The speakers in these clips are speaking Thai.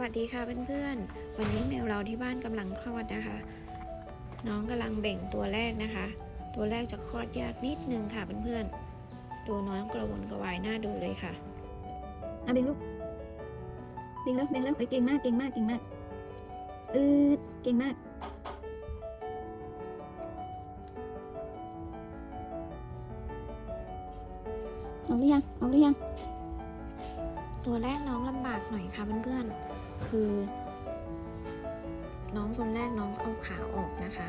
วัสดีค่ะเพื่อนๆ วันนี้แมวเราที่บ้านกำลังคลอดนะคะ น้องกำลังเบ่งตัวแรกนะคะ ตัวแรกจะคลอดยากนิดนึงค่ะเพื่อนๆ ดูน้องกระวนกระวายหน้าดูเลยค่ะอะเบ่งลูก เบ่งแล้วเบ่งแล้วเอ้ยเก่งมากเก่งมากเก่งมากอืดเก่งมาก เอาหรือยังเอาหรือยังตัวแรกน้องลำบากหน่อยค่ะเพื่อนๆ คือ น้องคนแรกน้องเอาขาออกนะคะ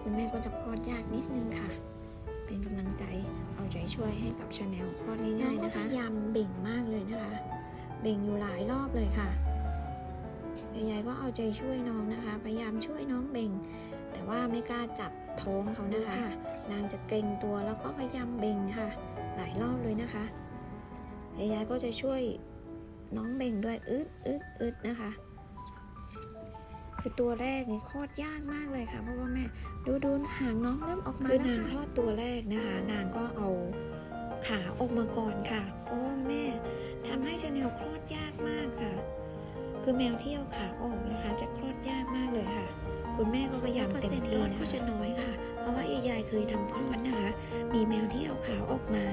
คุณแม่ก็จะคลอดยากนิดนึงค่ะ เป็นกำลังใจเอาใจช่วยให้กับชาแนลคลอดง่ายๆนะคะพยายามเบ่งมากเลยนะคะ เบ่งอยู่หลายรอบเลยค่ะยายก็เอาใจช่วยน้องนะคะ พยายามช่วยน้องเบ่ง แต่ว่าไม่กล้าจับท้องเขานะคะ นางจะเกรงตัวแล้วก็พยายามเบ่งค่ะ หลายรอบเลยนะคะยายก็จะช่วยน้องเบ่งด้วยอึดอึดอึดนะคะ คือตัวแรกนี่คลอดยากมากเลยค่ะเพราะว่าแม่ดูดูหางน้องเริ่มออกมาคือนางคลอดตัวแรกนะคะ นางก็เอาขาออกมาก่อนค่ะ เพราะว่าแม่ทำให้ชาแนลคลอดยากมากค่ะ คือแมวที่เอาขาออกนะคะ จะคลอดยากมากเลยค่ะ คุณแม่ก็พยายามเต็มที่นะก็จะน้อยค่ะ เพราะว่ายายเคยทำคลอดนะคะ มีแมวที่เอาขาออกมา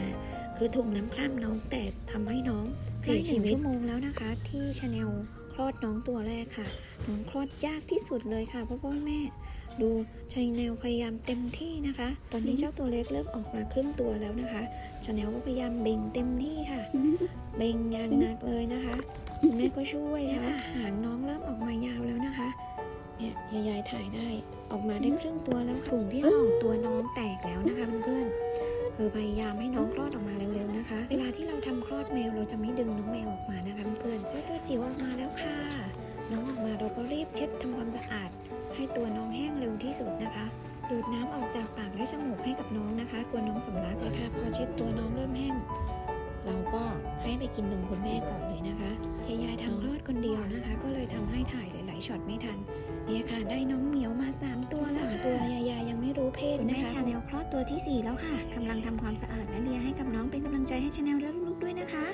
คือถุงน้ำคร่ำน้องแตกทำให้น้องเสียชีวิตชั่วโมงแล้วนะคะ ที่ชาแนลค ลอดน้องตัวแรกค่ะ น้องคลอดยากที่สุดเลยค่ะพราะว่าแม่ ดูชาแนลพยายามเต็มที่นะคะ ตอนนี้เจ้าตัวเล็กเริ่มออกมาครึ่งตัวแล้วนะคะชาแนลก็พยายามเบ่งเต็มที่ค่ะ เบ่งอย่างหนักเลยนะคะคุณแม่ก็ช่วยค่ะหางน้องเริ่มออกมายาวแล้วนะคะเนี่ยยายถ่ายได้ออกมาได้ครึ่งตัวแล้วถุงที่ห่อตัวน้องแตกแล้วนะคะเพื่อนๆคือพยายามให้น้องคลอดออกมาเร็วๆนะคะาที่เราทำคลอดแมวเราจะไม่ดึงน้องแมวออกมานะคะเพื่อนๆเจ้าตัวจิ๋วออกมาแล้วค่ะ น้องออกมาเราก็รีบเช็ดทำความสะอาด ให้ตัวน้องแห้งเร็วที่สุดนะคะดูดน้ำออกจากปากและจมูกให้กับน้องนะคะกลัวน้องสำลักเลยค่ะพอเช็ดตัวน้องเริ่มแห้งเราก็ให้ไปกินนมคุณแม่ก่อนเลยนะคะยายๆทำคลอดคนเดียวนะคะ ก็เลยทำให้ถ่ายหลาย ๆช็อตไม่ทันเนี่ยค่ะ ได้น้องเหมียวมา3ตัวสามตัวยายๆยัง ไม่รู้เพศนะคะชาแนลคลอดตัวที่ 4 แล้วค่ะกำลังทำความสะอาดและเลียให้กับน้องเป็นกำลังใจให้ชาแนลและลูกๆด้วยนะคะ